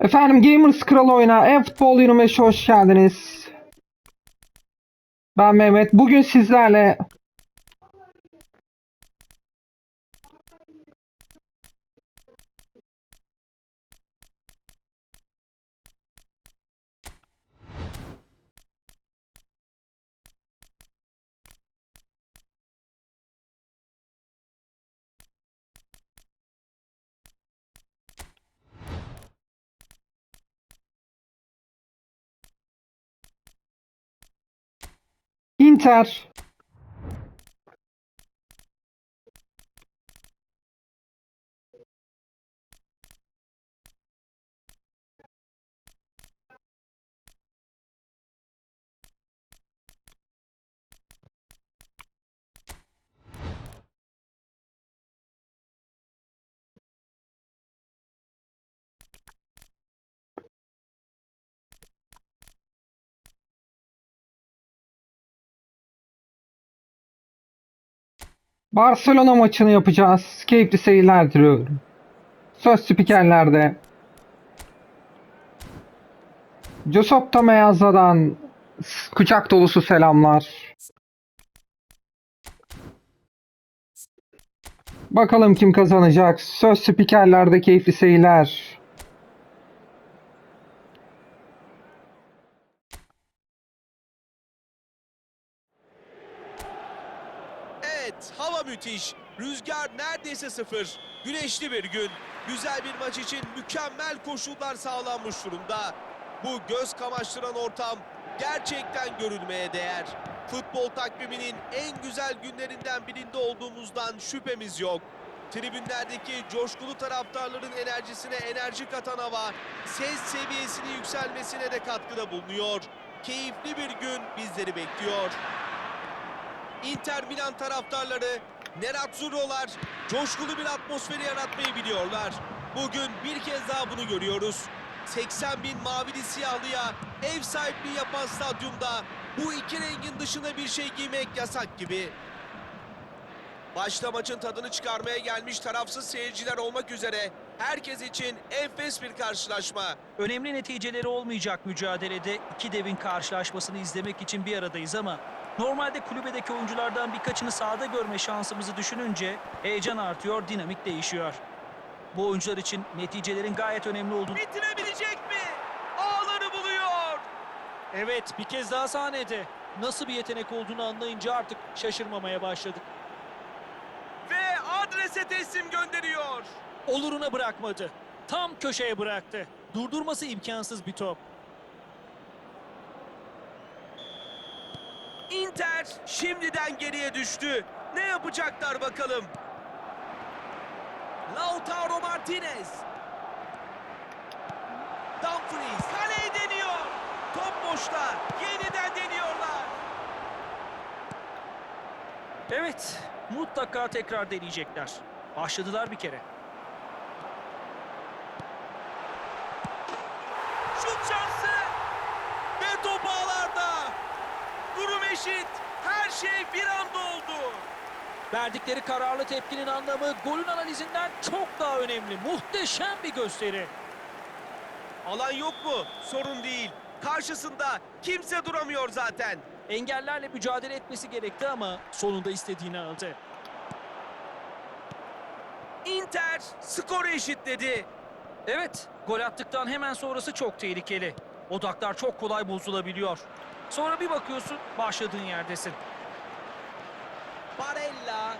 Efendim Gamers Kral oyuna e-futbol 25'e hoş geldiniz. Ben Mehmet. Bugün sizlerle Inter Barcelona maçını yapacağız. Keyifli seyirler diliyorum. Söz spikerlerde Giuseppe Meazza'dan kucak dolusu selamlar. Bakalım kim kazanacak. Söz spikerlerde keyifli seyirler. Evet, hava müthiş. Rüzgar neredeyse sıfır. Güneşli bir gün. Güzel bir maç için mükemmel koşullar sağlanmış durumda. Bu göz kamaştıran ortam gerçekten görülmeye değer. Futbol takviminin en güzel günlerinden birinde olduğumuzdan şüphemiz yok. Tribünlerdeki coşkulu taraftarların enerjisine enerji katan hava, ses seviyesini yükselmesine de katkıda bulunuyor. Keyifli bir gün bizleri bekliyor. Inter Milan taraftarları Nerazzurro'lar coşkulu bir atmosferi yaratmayı biliyorlar. Bugün bir kez daha bunu görüyoruz. 80 bin mavili siyahlıya ev sahipliği yapan stadyumda bu iki rengin dışında bir şey giymek yasak gibi. Başta maçın tadını çıkarmaya gelmiş tarafsız seyirciler olmak üzere herkes için enfes bir karşılaşma. Önemli neticeleri olmayacak mücadelede iki devin karşılaşmasını izlemek için bir aradayız ama normalde kulübedeki oyunculardan birkaçını sahada görme şansımızı düşününce heyecan artıyor, dinamik değişiyor. Bu oyuncular için neticelerin gayet önemli olduğunu Bitirebilecek mi? Ağları buluyor. Evet, bir kez daha sahnede. Nasıl bir yetenek olduğunu anlayınca artık şaşırmamaya başladık. Ve adrese teslim gönderiyor. Oluruna bırakmadı. Tam köşeye bıraktı. Durdurması imkansız bir top. Inter şimdiden geriye düştü. Ne yapacaklar bakalım? Lautaro Martinez. Dumfries kaleyi deniyor. Top boşta. Yeniden deniyorlar. Evet, mutlaka tekrar deneyecekler. Başladılar bir kere. Şut şansı. Ve top ağlarda. Durum eşit. Her şey bir anda oldu. Verdikleri kararlı tepkinin anlamı golün analizinden çok daha önemli. Muhteşem bir gösteri. Alan yok mu? Sorun değil. Karşısında kimse duramıyor zaten. Engellerle mücadele etmesi gerekti ama sonunda istediğini aldı. Inter skoru eşitledi. Evet, gol attıktan hemen sonrası çok tehlikeli. Odaklar çok kolay bozulabiliyor. Sonra bir bakıyorsun başladığın yerdesin. Barella.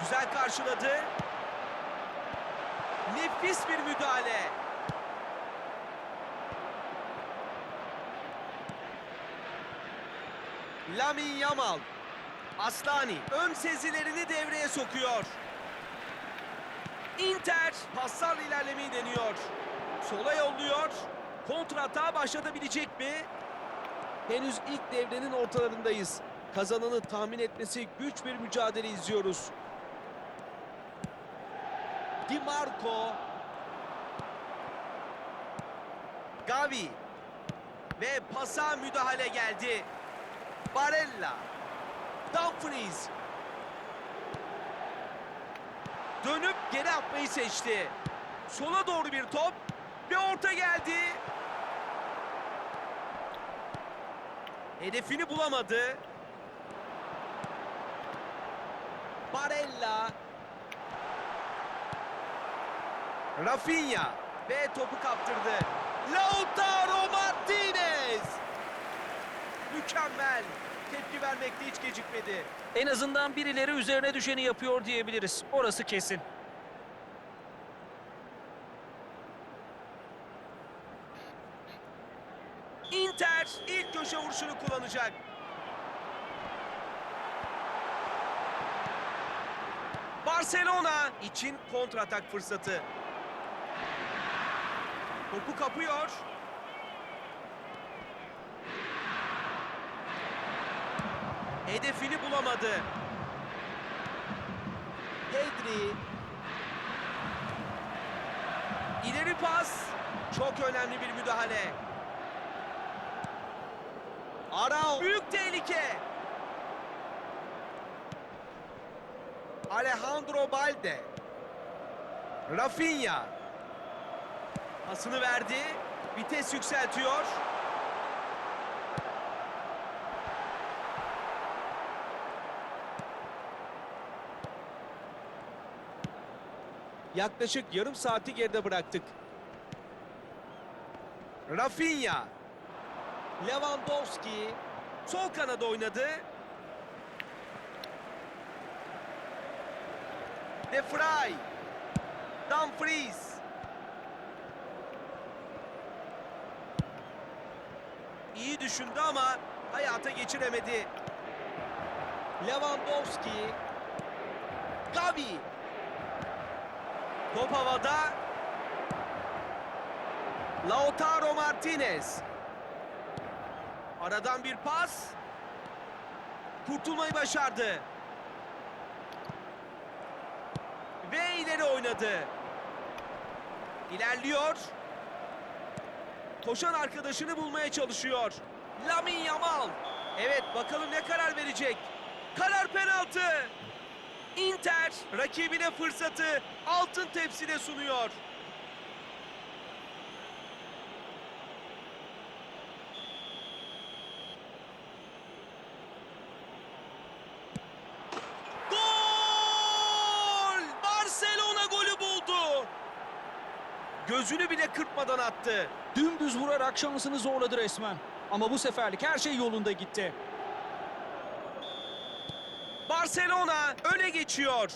Güzel karşıladı. Nefis bir müdahale. Lamin Yamal. Aslani ön sezilerini devreye sokuyor. Inter paslarla ilerlemeyi deniyor. Sola yolluyor. Kontratağa başlatabilecek mi? Henüz ilk devrenin ortalarındayız. Kazananı tahmin etmesi güç bir mücadele izliyoruz. Di Marco. Gavi. Ve pasa müdahale geldi. Barella. Dumfries. Dönüp geri atmayı seçti. Sola doğru bir top ve orta geldi. Hedefini bulamadı. Barella. Rafinha ve topu kaptırdı. Lautaro Martinez. Mükemmel. Tepki vermekte hiç gecikmedi. En azından birileri üzerine düşeni yapıyor diyebiliriz. Orası kesin. Inter ilk köşe vuruşunu kullanacak. Barcelona için kontratak fırsatı. Topu kapıyor. Hedefini bulamadı. Pedri. İleri pas. Çok önemli bir müdahale. Arao. Büyük tehlike. Alejandro Balde. Rafinha. Pasını verdi. Vites yükseltiyor. Yaklaşık yarım saati geride bıraktık. Rafinha. Lewandowski sol kanada oynadı. De Vrij. Dumfries. İyi düşündü ama hayata geçiremedi. Lewandowski. Gavi. Top havada. Lautaro Martinez. Aradan bir pas. Kurtulmayı başardı. Ve ileri oynadı. İlerliyor. Koşan arkadaşını bulmaya çalışıyor. Lamin Yamal. Evet bakalım ne karar verecek. Karar penaltı. Inter rakibine fırsatı altın tepside sunuyor. Gol! Barcelona golü buldu. Gözünü bile kırpmadan attı. Dümdüz vurarak şansını zorladı resmen. Ama bu seferlik her şey yolunda gitti. Barcelona öne geçiyor.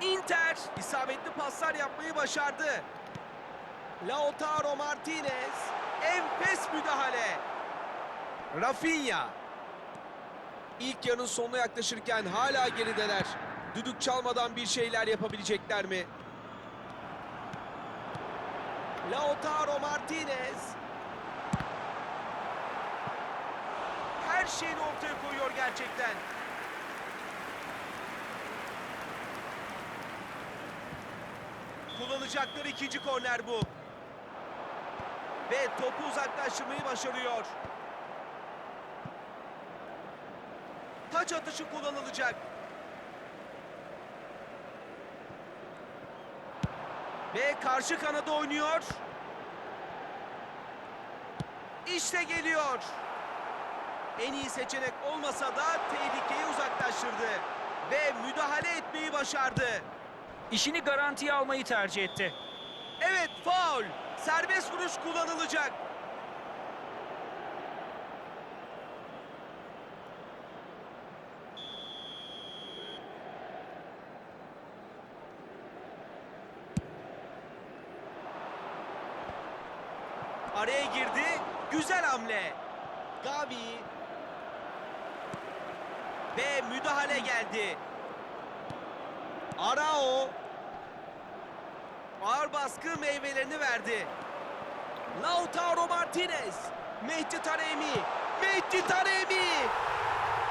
Inter isabetli paslar yapmayı başardı. Lautaro Martinez enfes müdahale. Rafinha İlk yarının sonuna yaklaşırken hala gerideler. Düdük çalmadan bir şeyler yapabilecekler mi? Lautaro Martinez her şeyini ortaya koyuyor gerçekten. Kullanacakları ikinci korner bu. Ve topu uzaklaştırmayı başarıyor. Taç atışı kullanılacak. Ve karşı kanada oynuyor. İşte geliyor. En iyi seçenek olmasa da tehlikeyi uzaklaştırdı. Ve müdahale etmeyi başardı. İşini garantiye almayı tercih etti. Evet faul. Serbest vuruş kullanılacak. Araya girdi. Güzel hamle. Gavi. Ve müdahale geldi. Arao. Ağır baskı meyvelerini verdi. Lautaro Martinez. Mehdi Taremi. Mehdi Taremi.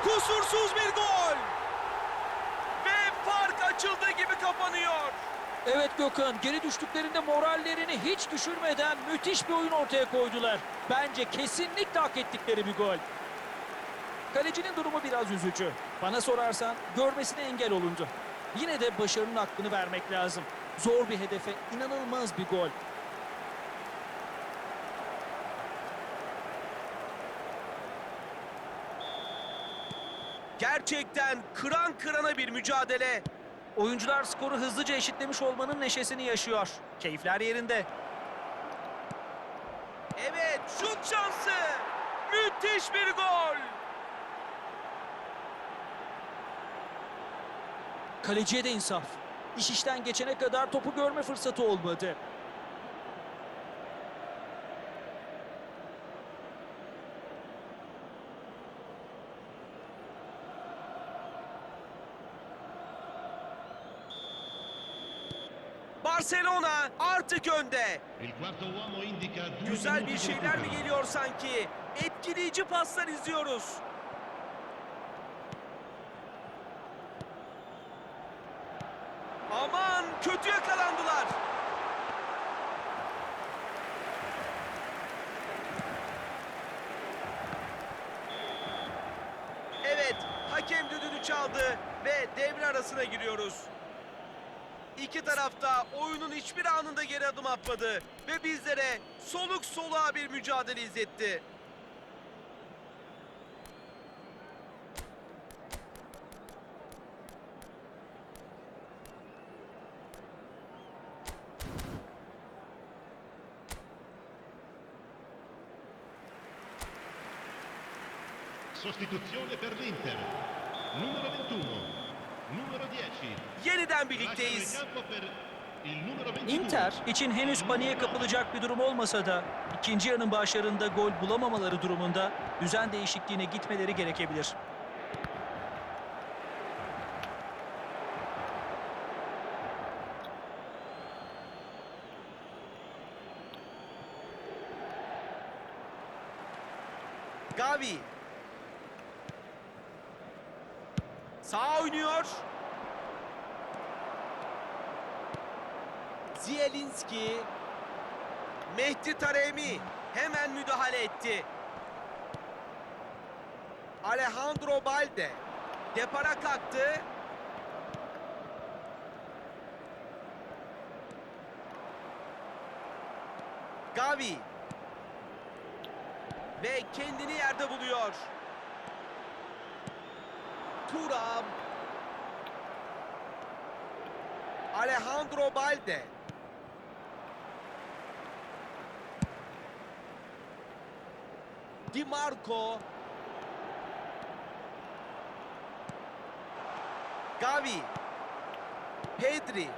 Kusursuz bir gol. Ve fark açıldığı gibi kapanıyor. Evet Gökhan, geri düştüklerinde morallerini hiç düşürmeden müthiş bir oyun ortaya koydular. Bence kesinlikle hak ettikleri bir gol. Kalecinin durumu biraz üzücü. Bana sorarsan görmesine engel olundu. Yine de başarının hakkını vermek lazım. Zor bir hedefe inanılmaz bir gol. Gerçekten kıran kırana bir mücadele. Oyuncular skoru hızlıca eşitlemiş olmanın neşesini yaşıyor. Keyifler yerinde. Evet şut şansı. Müthiş bir gol. Kaleciye de insaf. İş işten geçene kadar topu görme fırsatı olmadı. Barcelona artık önde. Güzel bir şeyler mi geliyor sanki? Etkileyici paslar izliyoruz. Geri adım atmadı ve bizlere soluk soluğa bir mücadele izletti. Sostituzione per l'Inter. Numero 21. Numero 10. Yeniden birlikteyiz. Campo per il numero 22. Inter için henüz paniğe kapılacak bir durum olmasa da ikinci yarının başlarında gol bulamamaları durumunda düzen değişikliğine gitmeleri gerekebilir. Gavi. Sağ oynuyor. Zielinski. Mehdi Taremi hemen müdahale etti. Alejandro Balde depara kalktı. Gavi ve kendini yerde buluyor. Turam. Alejandro Balde. Di Marco. Gavi. Pedri.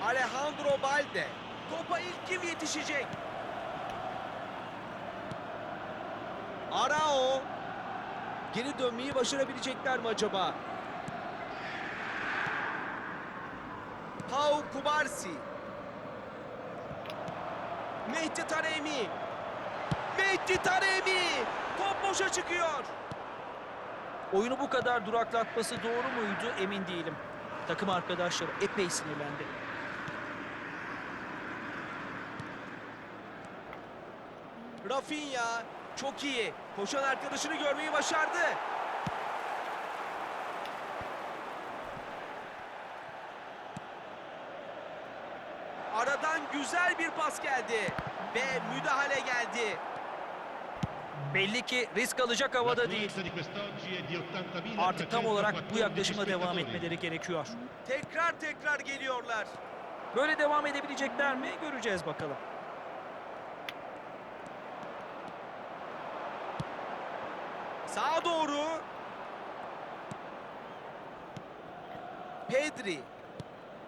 Alejandro Balde. Topa ilk kim yetişecek? Arao. Geri dönmeyi başarabilecekler mi acaba? Pau Kubarsi. Mehdi Taremi. Mehdi Taremi. Top boşa çıkıyor. Oyunu bu kadar duraklatması doğru muydu emin değilim. Takım arkadaşları epey sinirlendi. Rafinha çok iyi. Koşan arkadaşını görmeyi başardı. Aradan güzel bir pas geldi ve müdahale geldi. Belli ki risk alacak havada değil. L'affluenza di quest'oggi è di 80.000 Artık tam olarak bu yaklaşımla devam etmeleri gerekiyor. Tekrar tekrar geliyorlar. Böyle devam edebilecekler mi göreceğiz bakalım. Sağa doğru. Pedri.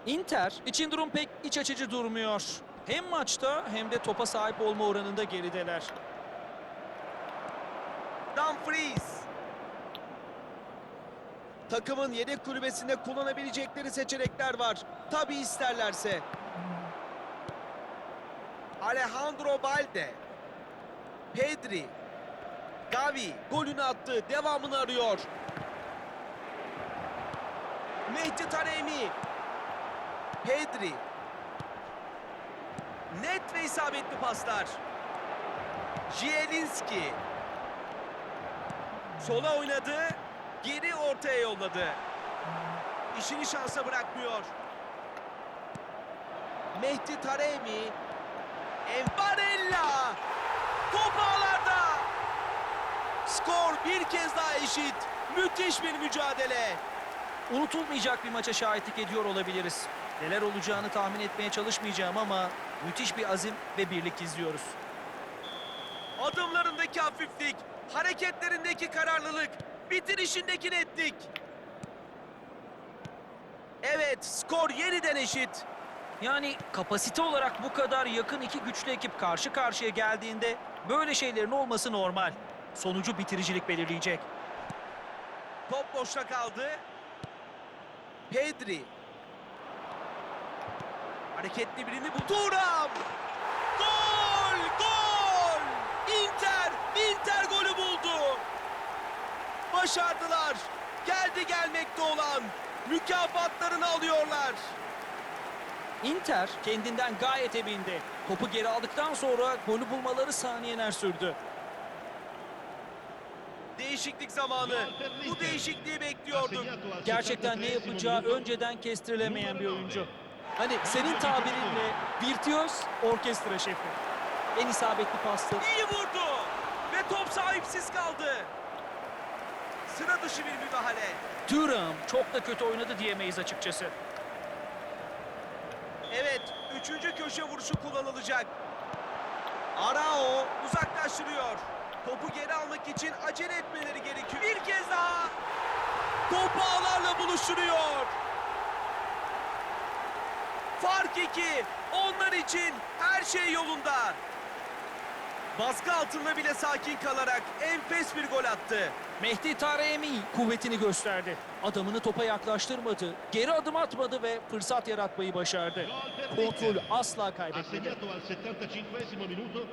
Inter için durum pek iç açıcı durmuyor. Hem maçta hem de topa sahip olma oranında gerideler. Dumfries. Takımın yedek kulübesinde kullanabilecekleri seçenekler var. Tabi isterlerse. Alejandro Balde. Pedri. Gavi golünü attı. Devamını arıyor. Mehdi Taremi. Pedri. Net ve isabetli paslar. Zielinski. Sola oynadı. Geri ortaya yolladı. İşini şansa bırakmıyor. Mehdi Taremi. Embarella. Top ağlarda. Skor bir kez daha eşit. Müthiş bir mücadele. Unutulmayacak bir maça şahitlik ediyor olabiliriz. Neler olacağını tahmin etmeye çalışmayacağım ama müthiş bir azim ve birlik izliyoruz. Adımlarındaki hafiflik, hareketlerindeki kararlılık, bitirişindeki netlik. Evet, skor yeniden eşit. Yani kapasite olarak bu kadar yakın iki güçlü ekip karşı karşıya geldiğinde böyle şeylerin olması normal. Sonucu bitiricilik belirleyecek. Top boşta kaldı. Pedri. Hareketli birini bu. Turam. Gol! Gol! Inter! Inter golü buldu. Başardılar. Geldi gelmekte olan mükafatlarını alıyorlar. Inter kendinden gayet emindi. Topu geri aldıktan sonra golü bulmaları saniyeler sürdü. Değişiklik zamanı. Bu değişikliği bekliyorduk. Gerçekten ne yapacağı önceden kestirilemeyen bir oyuncu. Hani senin tabirinle virtüöz orkestra şefi. En isabetli pastı. İyi vurdu. Ve top sahipsiz kaldı. Sıra dışı bir müdahale. Thuram çok da kötü oynadı diyemeyiz açıkçası. Evet, üçüncü köşe vuruşu kullanılacak. Arao uzaklaştırıyor. Topu geri almak için acele etmeleri gerekiyor. Bir kez daha. Topu ağlarla buluşturuyor. Fark iki. Onlar için her şey yolunda. Baskı altında bile sakin kalarak enfes bir gol attı. Mehdi Taremi kuvvetini gösterdi. Adamını topa yaklaştırmadı, geri adım atmadı ve fırsat yaratmayı başardı. Kontrolü asla kaybetmedi. Assegnato al 75 minuto.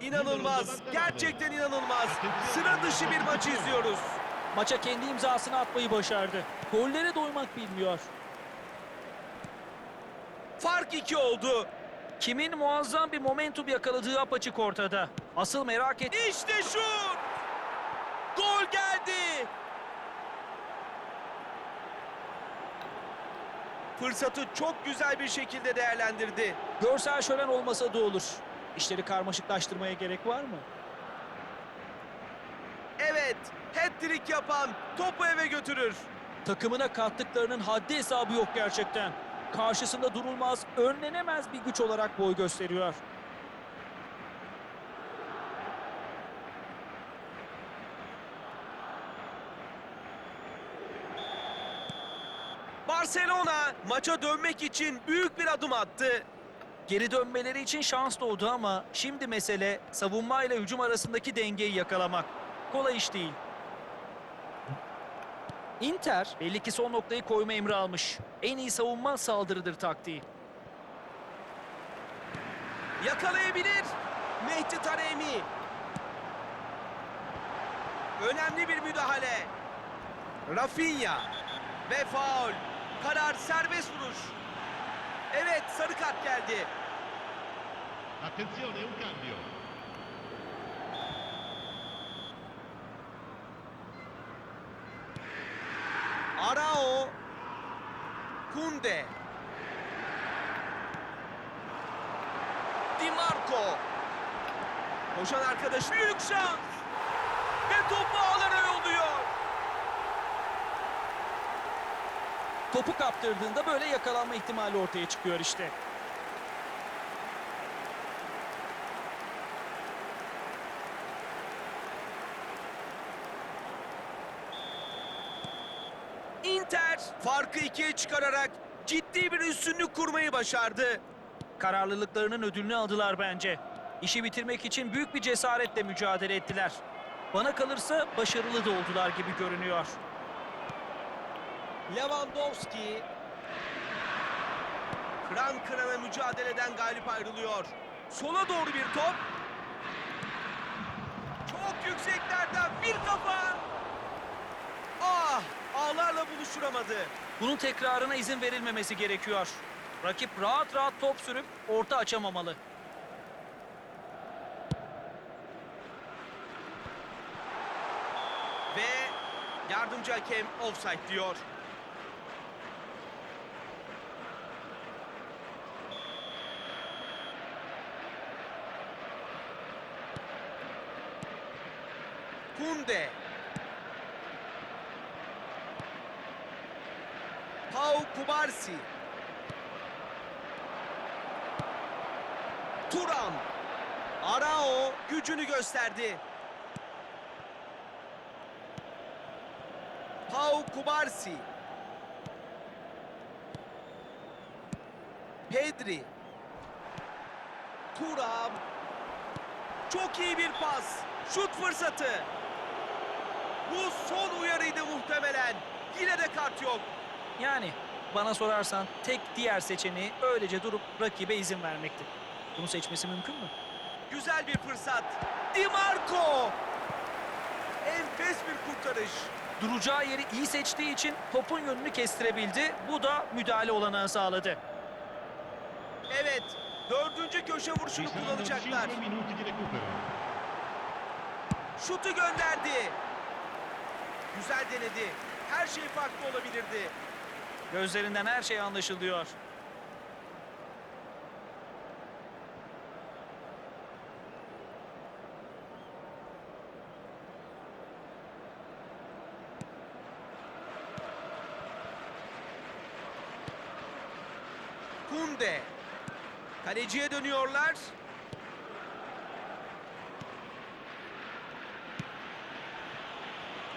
İnanılmaz, gerçekten inanılmaz. Sıra dışı bir maçı izliyoruz. Maça kendi imzasını atmayı başardı. Gollere doymak bilmiyor. Fark iki oldu. Kimin muazzam bir momentum yakaladığı apaçık ortada. Asıl merak et... İşte şut! Gol geldi! Fırsatı çok güzel bir şekilde değerlendirdi. Görsel şölen olmasa da olur. İşleri karmaşıklaştırmaya gerek var mı? Evet, hat-trick yapan topu eve götürür. Takımına kattıklarının haddi hesabı yok gerçekten. Karşısında durulmaz, önlenemez bir güç olarak boy gösteriyor. Barcelona maça dönmek için büyük bir adım attı. Geri dönmeleri için şans doğdu ama şimdi mesele savunma ile hücum arasındaki dengeyi yakalamak. Kolay iş değil. Inter belli ki son noktayı koyma emri almış. En iyi savunma saldırıdır taktiği. Yakalayabilir. Mehdi Taremi. Önemli bir müdahale. Rafinha. Ve faul. Karar serbest vuruş. Evet sarı kart geldi. Attenzione, un cambio. Arao. Kunde. Di Marco. Koşan arkadaş büyük şans. Ve topu ağlara yolluyor. Topu kaptırdığında böyle yakalanma ihtimali ortaya çıkıyor işte. Inter farkı ikiye çıkararak ciddi bir üstünlük kurmayı başardı. Kararlılıklarının ödülünü aldılar bence. İşi bitirmek için büyük bir cesaretle mücadele ettiler. Bana kalırsa başarılı da oldular gibi görünüyor. Lewandowski kıran kırana mücadeleden galip ayrılıyor. Sola doğru bir top. Çok yükseklerden bir kafa. Ah ağlarla buluşturamadı. Bunun tekrarına izin verilmemesi gerekiyor. Rakip rahat rahat top sürüp orta açamamalı. Ve yardımcı hakem offside diyor. Kunde. Pau Kubarsi. Turan. Arao gücünü gösterdi. Pau Kubarsi. Pedri. Turam. Çok iyi bir pas. Şut fırsatı. Bu son uyarıydı muhtemelen. Yine de kart yok. Yani bana sorarsan tek diğer seçeneği öylece durup rakibe izin vermekti. Bunu seçmesi mümkün mü? Güzel bir fırsat. Di Marco. Enfes bir kurtarış. Duracağı yeri iyi seçtiği için topun yönünü kestirebildi. Bu da müdahale olanağı sağladı. Evet, dördüncü köşe vuruşunu kullanacaklar. 5 minuti di recupero. Şutu gönderdi. Güzel denedi. Her şey farklı olabilirdi. Gözlerinden her şey anlaşılıyor. Kunde. Kaleciye dönüyorlar.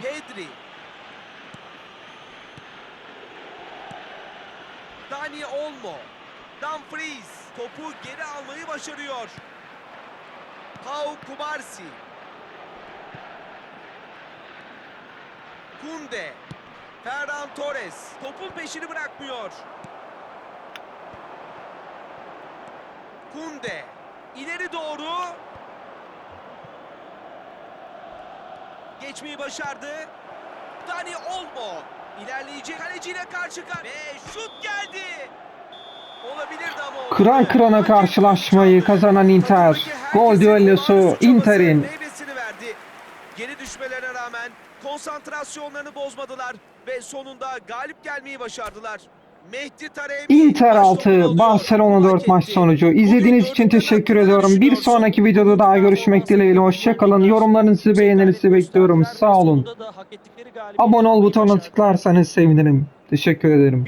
Pedri. Dani Olmo. Dumfries topu geri almayı başarıyor. Pau Kubarsi. Kunde. Ferran Torres topun peşini bırakmıyor. Kunde ileri doğru geçmeyi başardı. Dani Olmo ilerleyecek kaleciyle karşı karşıya ve şut geldi. Olabilirdi ama olmadı. Kıran kırana karşılaşmayı kazanan Inter. Gol düellosu Inter'in. Geri düşmelerine rağmen konsantrasyonlarını bozmadılar ve sonunda galip gelmeyi başardılar. Inter maç 6, sonunu alıyor. Barcelona Hak 4 maç sonucu. İzlediğiniz için teşekkür ediyorum. Bir sonraki videoda daha görüşmek dileğiyle. Hoşçakalın. Yorumlarınızı beğeninizi bekliyorum. Sağ olun. Abone ol butonuna tıklarsanız sevinirim. Teşekkür ederim.